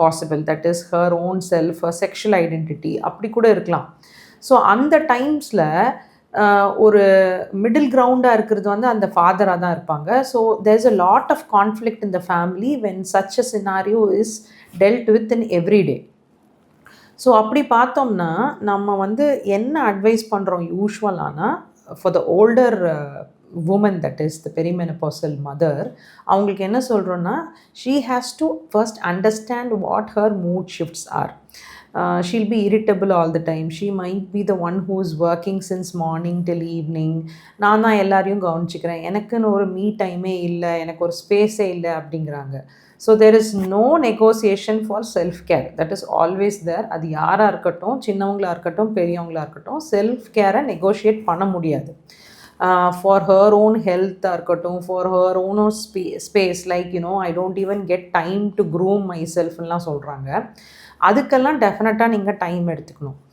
Possible that is her own self sexual identity அப்படி கூட இருக்கலாம். ஸோ அந்த டைம்ஸில் uh, ஒரு மிடில் கிரவுண்டாக இருக்கிறது வந்து அந்த ஃபாதராக தான் இருப்பாங்க. So there's a lot of conflict in the family when such a scenario is dealt with in every day so அப்படி பார்த்தோம்னா நம்ம வந்து என்ன அட்வைஸ் பண்ணுறோம் யூஸ்வலானா for the older women that is the perimenopausal mother அவங்களுக்கு என்ன சொல்கிறோன்னா she has to first understand what her mood shifts are she'll be irritable all the time she might be the one who is working since morning till evening நான் தான் எல்லாரையும் கவனிச்சிக்கிறேன். எனக்குன்னு ஒரு me டைமே இல்லை. எனக்கு ஒரு ஸ்பேஸே இல்லை அப்படிங்கிறாங்க. So there is no negotiation for self care that is always there அது யாராக இருக்கட்டும் சின்னவங்களாக இருக்கட்டும் பெரியவங்களாக இருக்கட்டும் செல்ஃப் கேரை நெகோஷியேட் பண்ண முடியாது. ஃபார் ஹர் ஓன் ஹெல்த்தாக இருக்கட்டும் for her own spa space like you know I don't even get time to groom my செல்ஃப்லாம் சொல்கிறாங்க அதுக்கெல்லாம் டெஃபினட்டாக நீங்கள் டைம் எடுத்துக்கணும்.